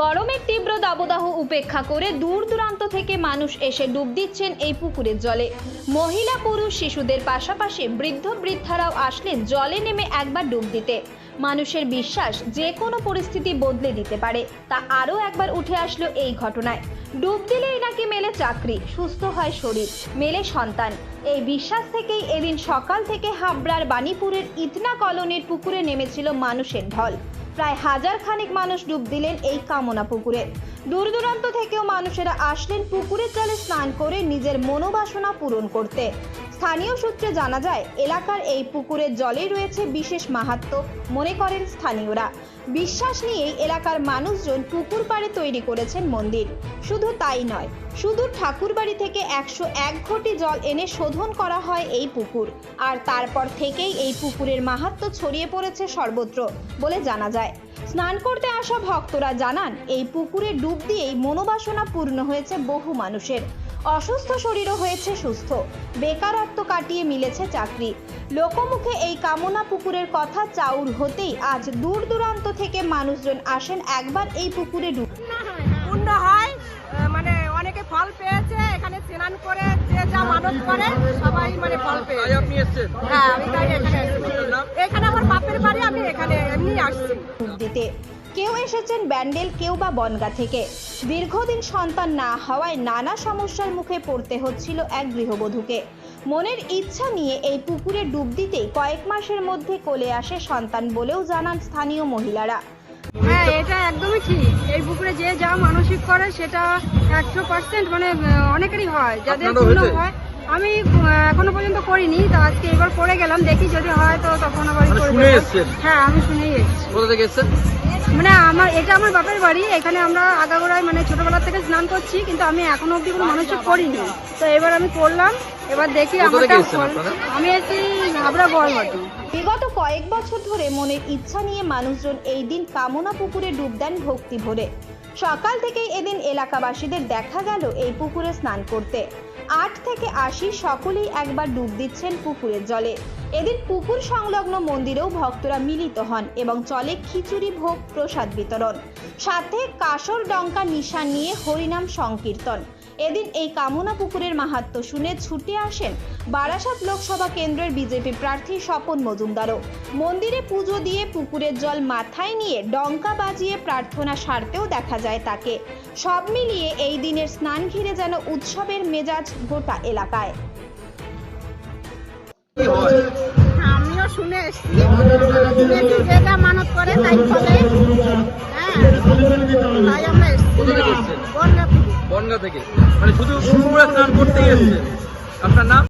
গরমের তীব্র দাবদাহ উপেক্ষা করে দূর দূরান্ত থেকে মানুষ এসে ডুব দিচ্ছেন এই পুকুরের জলে। মহিলা, পুরুষ, শিশুদের পাশাপাশি বৃদ্ধ, বৃদ্ধারাও আসলেন জলে নেমে একবার ডুব দিতে। মানুষের বিশ্বাস যে কোনো পরিস্থিতি বদলে দিতে পারে, তা আরও একবার উঠে আসলো এই ঘটনায়। ডুব দিলেই নাকি মেলে চাকরি, সুস্থ হয় শরীর, মেলে সন্তান। এই বিশ্বাস থেকেই এদিন সকাল থেকে হাবড়ার বাণীপুরের ইতনা কলোনির পুকুরে নেমেছিল মানুষের ঢল। প্রায় হাজার খানিক মানুষ ডুব দিলেন এই কামনা পুকুরে। দূর দূরান্ত থেকেও মানুষেরা আসলেন পুকুরের জলে স্নান করে নিজের মনোবাসনা পূরণ করতে। স্থানীয় সূত্রে জানা যায়, এলাকার এই পুকুরের জলে রয়েছে বিশেষ মাহাত্ম্য, মনে করেন স্থানীয়রা। বিশ্বাস নিয়েই এলাকার মানুষজন পুকুর পাড়ে তৈরি করেছেন মন্দির। শুধু তাই নয়, শুধু ঠাকুরবাড়ি থেকে একশো এক ঘটি জল এনে শোধন করা হয় এই পুকুর। আর তারপর থেকেই এই পুকুরের মাহাত্ম্য ছড়িয়ে পড়েছে সর্বত্র বলে জানা যায়। স্নান করতে আসা ভক্তরা জানান, এই পুকুরে ডুব দিয়েই মনোবাসনা পূর্ণ হয়েছে বহু মানুষের। অসুস্থ শরীরও হয়েছে সুস্থ। বেকারত্ব কাটিয়ে মিলেছে চাকরি। লোকমুখে এই কামনা পুকুরের কথা চাউর হতেই আজ দূর দূরান্ত থেকে মানুষজন আসেন একবার এই পুকুরে ডুব পূর্ণ হয় মানে অনেকে ফল পেয়েছে এখানে স্নান করে যে যা মানত করে সবাই মানে ফল তাই পেয়েছে আপনি এসছেন? হ্যাঁ আমি তাই এখানে এসেছি। এখানে আমার বাপের বাড়ি আমি এখানে এমনি আসছি। দিতে। কেউ এসেছেন ব্যান্ডেল কেউ বা বনগা থেকে। দীর্ঘদিন সন্তান না হওয়ায় নানা সমস্যার মুখে পড়তে হচ্ছিল এক গৃহবধূকে। মনের ইচ্ছা নিয়ে এই পুকুরে ডুব দিতেই কয়েক মাসের মধ্যে কোলে আসে সন্তান বলেও জানান স্থানীয় মহিলারা। হ্যাঁ এটা একদমই ঠিক। এই পুকুরে যে যা মানসিক করে সেটা একশো পার্সেন্ট মানে অনেকেরই হয়। যাদের? হয়। আমি এখনও পর্যন্ত করিনি। তো আজকে এবার করে গেলাম। দেখি যদি হয় তো তখন আবার মানে? হ্যাঁ আমি শুনেই এসেছি। কোথা থেকে এসছেন? মানে আমার এটা আমার বাপের বাড়ি এখানে আমরা আগাগোড়ায় মানে ছোটবেলা থেকে স্নান করছি কিন্তু আমি এখনও অব্দি কোনো মানুষের করিনি। তো এবার আমি করলাম এবার দেখি আমি আমারটা আমি এসেছি হাবড়া বলবাটি বিগত কয়েক বছর ধরে মনের ইচ্ছা নিয়ে মানুষজন এই দিন কামনা পুকুরে ডুব দেন ভক্তি ভরে। সকাল থেকেই এদিন এলাকাবাসীদের দেখা গেল এই পুকুরে স্নান করতে। আট থেকে আশি সকলেই একবার ডুব দিচ্ছেন পুকুরের জলে। এদিন পুকুর সংলগ্ন মন্দিরেও ভক্তরা মিলিত হন এবং চলে খিচুড়ি ভোগ, প্রসাদ বিতরণ। সাথে কাসর ডঙ্কা নিশান নিয়ে হরিনাম সংকীর্তন। এদিন এই কামনা পুকুরের মাহাত্ম্য শুনে ছুটে আসেন বারাসাত লোকসভা কেন্দ্রের বিজেপি প্রার্থী স্বপন মজুমদারও। মন্দিরে পুজো দিয়ে পুকুরের জল মাথায় নিয়ে ডঙ্কা বাজিয়ে প্রার্থনা সারতেও দেখা যায় তাকে। সব মিলিয়ে এই দিনের স্নান ঘিরে যেন উৎসবের মেজাজ গোটা এলাকায়। আমিও শুনে এসেছি। শুনেছি যে মানত করে তাই ফলে হ্যাঁ তাই আমরা এসেছি। এসছেন? বনগা থেকে। মানে শুধু পুকুরে স্নান করতেই এসছে আপনার নাম